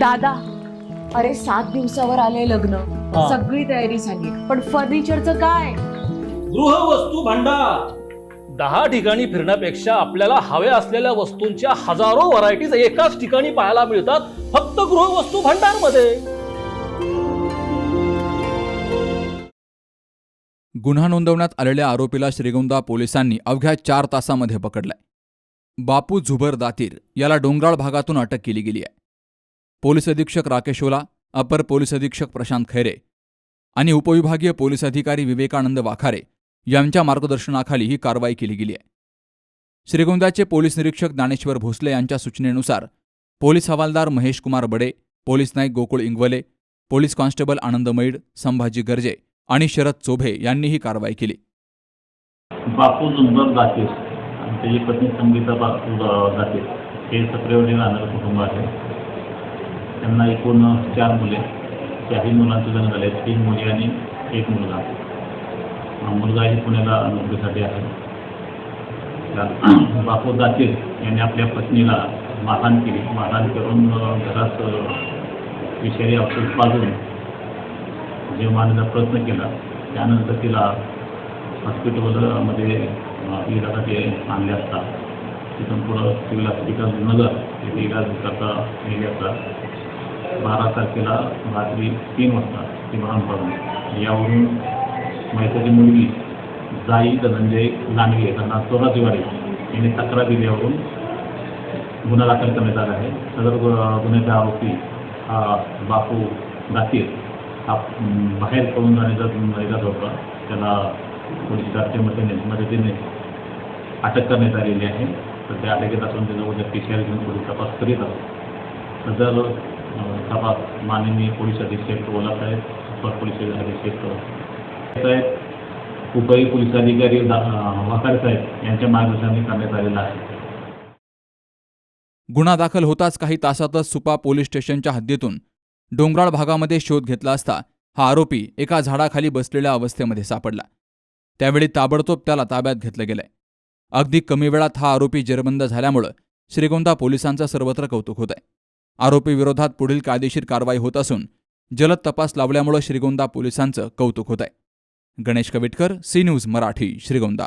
दादा अरे सात दिवसावर आले लग्न. हा. सगळी तयारी झाली. पण फर्निचरचं काय? गृहवस्तू भांडार. दहा ठिकाणी फिरण्यापेक्षा आपल्याला हव्या असलेल्या वस्तूंच्या हजारो व्हरायटीज एकाच ठिकाणी पाहायला मिळतात फक्त गृहवस्तू भांडारमध्ये गुन्हा नोंदवण्यात आलेल्या आरोपीला श्रीगोंदा पोलिसांनी अवघ्या चार तासामध्ये पकडलाय. बापू झुबर दातीर याला डोंगराळ भागातून अटक केली गेली आहे. पोलीस अधीक्षक राकेश ओला अपर पोलीस अधीक्षक प्रशांत खैरे आणि उपविभागीय पोलीस अधिकारी विवेकानंद वाखारे यांच्या मार्गदर्शनाखाली ही कारवाई केली गेली आहे. श्रीगोंद्याचे पोलीस निरीक्षक ज्ञानेश्वर भोसले यांच्या सूचनेनुसार पोलीस हवालदार Mahesh Kumar Bade police Naik Gokul Ingawale police constable Anand Maid Sambhaji Garje आणि शरद चोभे यांनी ही कारवाई केली. बापू जुंबर दातीर आणि त्याची पत्नी संगीता बापू दा- हे सक्रिय कुटुंब आहे. त्यांना एकूण चार मुले. चारही मुलांचे लग्न झाले तीन मुली आणि एक मुलगा. मुलगाही पुण्याला नोकरीसाठी आहे. बापू दातीर यांनी आपल्या पत्नीला मारहाण केली. मारहाण करून घरात विषारी औषध पाजून जीव मारण्याचा प्रयत्न केला त्यानंतर तिला हॉस्पिटलमध्ये इलाजासाठी आणले असता. तिथून पुढं तिला हॉस्पिटल नगर तिथे इलाज करता नेले असता. बारा तारखेला रात्री तीन वाजता ती मरण यावरून मैत्रीची मुलगी जाई धनंजय लांडगे त्यांना चोरा दिवाळी यांनी तक्रार दिली यावरून गुन्हा दाखल करण्यात आला आहे. सदर गुन्ह्याचा आरोपी हा बापू दातीर हा बाहेर पळून जाण्याचा इरादा होता. त्याला पोलीस कारच्या मदतीने अटक करण्यात आलेली आहे. सध्या अटकेत असून त्याचा उद्या पी सी आर घेऊन पोलीस तपास करीत आहोत. सदर तपास माननीय पोलीस अधीक्षक ओलासाहेब अपर पोलीस अधीक्षक साहेब उपही पोलीस अधिकारी दा- साहेब यांच्या मार्गदर्शनाने करण्यात आलेला आहे. गुन्हा दाखल होताच काही तासातच सुपा पोलीस स्टेशनच्या हद्दीतून डोंगराळ भागामध्ये शोध घेतला असता हा आरोपी एका झाडाखाली बसलेल्या अवस्थेमध्ये सापडला. त्यावेळी ताबडतोब त्याला ताब्यात घेतलं गेलंय. अगदी कमी वेळात हा आरोपी जेरबंद झाल्यामुळं श्रीगोंदा पोलिसांचं सर्वत्र कौतुक होत आहे आरोपीविरोधात पुढील कायदेशीर कारवाई होत असून जलद तपास लावल्यामुळं श्रीगोंदा पोलिसांचं कौतुक होत आहे गणेश कविटकर सी न्यूज मराठी श्रीगोंदा.